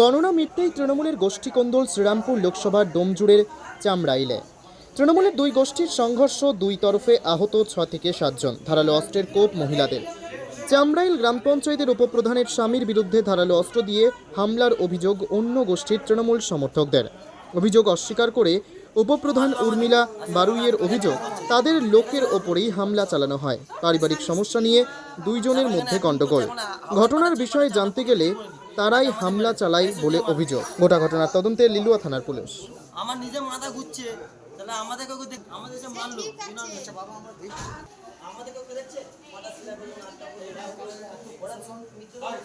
গণনা মিটতেই তৃণমূলের গোষ্ঠীকন্দল শ্রীরামপুর লোকসভার ডোমজুড়ের চামড়াইলে তৃণমূলের দুই গোষ্ঠীর সংঘর্ষ দুই তরফে আহত ছ থেকে সাতজন ধারালো অস্ত্রের কোপ মহিলাদের। চামড়াইল গ্রাম পঞ্চায়েতের উপপ্রধানের স্বামীর বিরুদ্ধে ধারালো অস্ত্র দিয়ে হামলার অভিযোগ অন্য গোষ্ঠীর তৃণমূল সমর্থকদের। অভিযোগ অস্বীকার করে উপপ্রধান উর্মিলা বারুইয়ের অভিযোগ, তাদের লোকের ওপরেই হামলা চালানো হয়। পারিবারিক সমস্যা নিয়ে দুইজনের মধ্যে গণ্ডগোল। ঘটনার বিষয়ে জানতে গেলে তারাই হামলা চালায় বলে অভিযোগ। গোটা ঘটনার তদন্তে লিলুয়া থানার পুলিশ। আমার নিজে মাথা ঘুরছে। তাহলে আমাদেরকে আমাদের যে মারলো। বিনা দোষে। আমাদেরকে ওকে দেখছে। করে।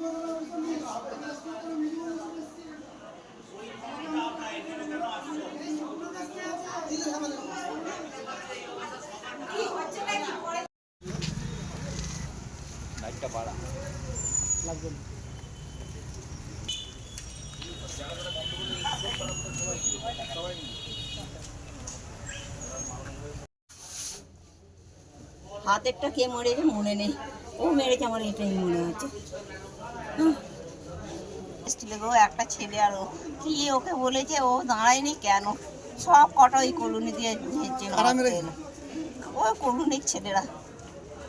নাকটা হাতেরটা কে মেরেছে মনে নেই ও মেরেছে আমার এটাই মনে হচ্ছে। এসেছিল গো একটা ছেলে আর ও। কি ওকে বলেছে? ও দাঁড়ায়নি কেন? সব কটা ওই কলোনি দিয়ে ওই কলোনির ছেলেরা।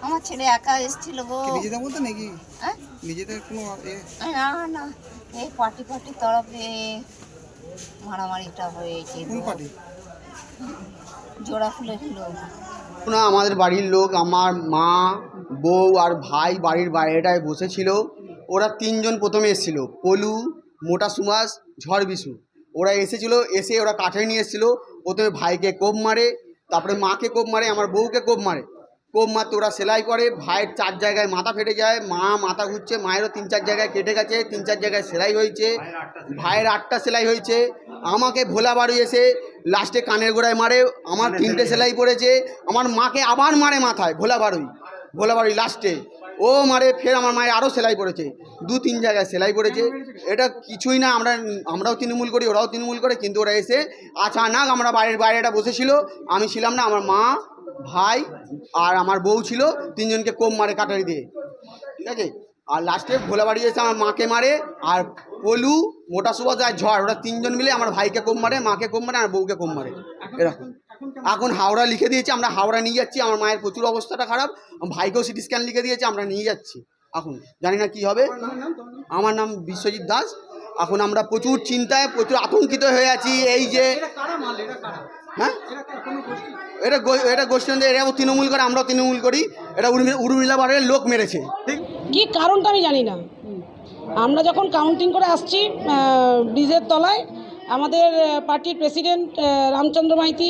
আমার ছেলে একা এসেছিল গো। নিজেদের নাকি? হ্যাঁ? নিজেদের কোনো না না। এই পার্টি তরফে মারামারিটা হয়েছে জোড়া ফুলের লোক। না আমাদের বাড়ির লোক আমার মা বউ আর ভাই বাড়ির বাইরেটায় বসেছিল। ওরা তিনজন প্রথমে এসেছিল, পলু, মোটা সুমাস, ঝড় বিশু। ওরা এসেছিল, এসে ওরা কাঠে নিয়ে এসেছিল, প্রথমে ভাইকে কোপ মারে, তারপরে মাকে কোপ মারে, আমার বউকে কোপ মারে। কোপ মারতে ওরা সেলাই করে, ভাইয়ের চার জায়গায় মাথা ফেটে যায়, মা মাথা ঘুরছে, মায়েরও তিন চার জায়গায় কেটে গেছে, তিন চার জায়গায় সেলাই হয়েছে, ভাইয়ের আটটা সেলাই হয়েছে, আমাকে ভোলা বাড়ি এসে লাস্টে কানের গোড়ায় মারে, আমার তিনটে সেলাই পড়েছে, আমার মাকে আবার মারে মাথায়, ভোলা বাড়ি। ভোলা বাড়ি লাস্টে। ও মারে, ফের আমার মায়ের আরও সেলাই পড়েছে। দু তিন জায়গায় সেলাই পড়েছে। এটা কিছুই না, আমরা, আমরাও তৃণমূল করি, ওরাও তৃণমূল করে, কিন্তু ওরা এসে আচানাক আমরা বাইরের বাইরেটা বসেছিল। আমি ছিলাম না, আমার মা, ভাই আর আমার বউ ছিল, তিনজনকে কোম মারে কাটারি দিয়ে। ঠিক আছে? আর লাস্টে ভোলাবাড়ি এসে আমার মাকে মারে, আর পলু, মোটা সুবাস আর ঝড়, ওরা তিনজন মিলে আমার ভাইকে কোম মারে, মাকে কোম মারে, আর বউকে কোম মারে। এরকম। এখন হাওড়া লিখে দিয়েছে আমরা হাওড়া নিয়ে যাচ্ছি আমার মায়ের প্রচুর অবস্থাটা খারাপ ভাইকেও সিটি স্ক্যান লিখে দিয়েছে আমরা নিয়ে যাচ্ছি। এখন জানি না কি হবে। আমার নাম বিশ্বজিৎ দাস এখন আমরা প্রচুর চিন্তায় প্রচুর আতঙ্কিত হয়ে আছি এই যে হ্যাঁ? এটা গো- এটা গোষ্ঠী এরাও তৃণমূল করে আমরাও তৃণমূল করি। এটা উর্মি উর্মিলা বাড়ির লোক মেরেছে। ঠিক? কি কারণটা আমি জানি না। আমরা যখন কাউন্টিং করে আসছি ব্রিজের তলায় আমাদের পার্টির প্রেসিডেন্ট রামচন্দ্র মাইতি,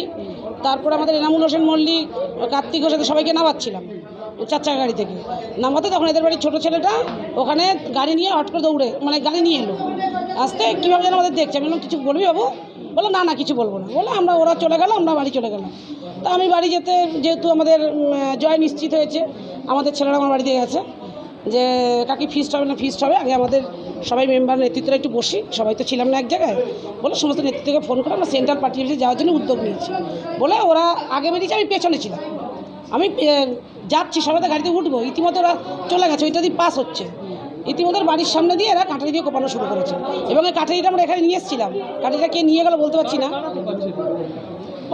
তারপর আমাদের এনামুল হোসেন মল্লিক, কার্তিক এদের সবাইকে নামাচ্ছিলাম চার চাকা গাড়ি থেকে। নামাতে তখন এদের বাড়ির ছোটো ছেলেটা ওখানে গাড়ি নিয়ে হট করে দৌড়ে মানে গাড়ি নিয়ে এলো। আসতে কীভাবে যেন আমাদের দেখছে, আমি কিছু বলবি বাবু? বলে না না, কিছু বলব না। বলে আমরা, ওরা চলে গেল, আমরা বাড়ি চলে গেলাম। তা আমি বাড়ি যেতে, যেহেতু আমাদের জয় নিশ্চিত হয়েছে, আমাদের ছেলেরা আমার বাড়িতে গেছে। যে কাকি ফিস্ট হবে না ফিস্ট হবে? আগে আমাদের সবাই মেম্বার নেতৃত্বরা একটু বসি। সবাই তো ছিলাম না এক জায়গায়। বলে সমস্ত নেতৃত্বকে ফোন করে আমরা সেন্ট্রাল পার্টি অফিসে যাওয়ার জন্য উদ্যোগ নিয়েছি। বলে, ওরা আগে বেরিয়েছে, আমি পেছনে ছিলাম। আমি যাচ্ছি, সবাই তো গাড়িতে উঠবো। ইতিমধ্যে ওরা চলে গেছে, ওইটা দিয়ে পাস হচ্ছে। ইতিমধ্যে বাড়ির সামনে দিয়ে এরা কাঠারি দিয়ে কোপানো শুরু করেছে। এবং এই কাঠারিটা আমরা এখানে নিয়ে এসেছিলাম। কাঠারিটা কে নিয়ে গেল বলতে পারছি না।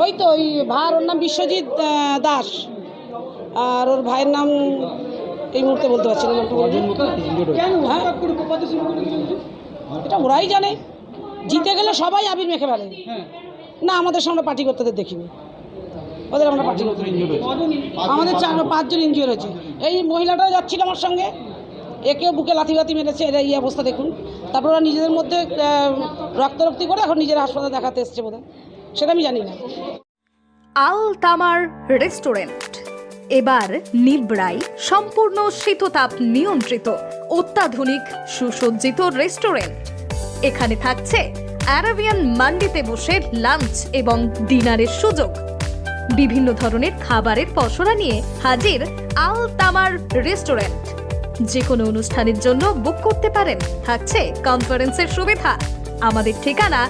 ওই তো ওই ভার ওর নাম বিশ্বজিৎ দাস। আর ওর ভাইয়ের নাম এই মুহূর্তে বলতে পারছি না। হ্যাঁ? এটা ওরাই জানে। জিতে গেলে সবাই আবির মেখে ফেলে। না আমাদের সামনে পার্টি করতে দেখিনি। ওদের আমরা পার্টি করতে আমাদের চার পাঁচজন। ইনজিওর হয়েছে। এই মহিলাটাও যাচ্ছিল আমার সঙ্গে। একেও বুকে লাথি লাথি মেরেছে। এরা এই অবস্থা দেখুন। তারপর ওরা নিজেদের মধ্যে রক্তারক্তি করে এখন নিজের হাসপাতালে দেখাতে এসছে বোধহয়। সেটা আমি জানি না। আল তামার রেস্টুরেন্ট। এবার নিবড়াই সম্পূর্ণ শীততাপ নিয়ন্ত্রিত, অত্যাধুনিক, সুসজ্জিত রেস্টুরেন্ট। এখানে থাকছে অ্যারাবিয়ান মান্ডিতে বসে লাঞ্চ এবং ডিনারের সুযোগ। বিভিন্ন ধরনের খাবারের পসরা নিয়ে হাজির আল তামার রেস্টুরেন্ট। যে কোনো অনুষ্ঠানের জন্য বুক করতে পারেন, থাকছে কনফারেন্সের সুবিধা। আমাদের ঠিকানা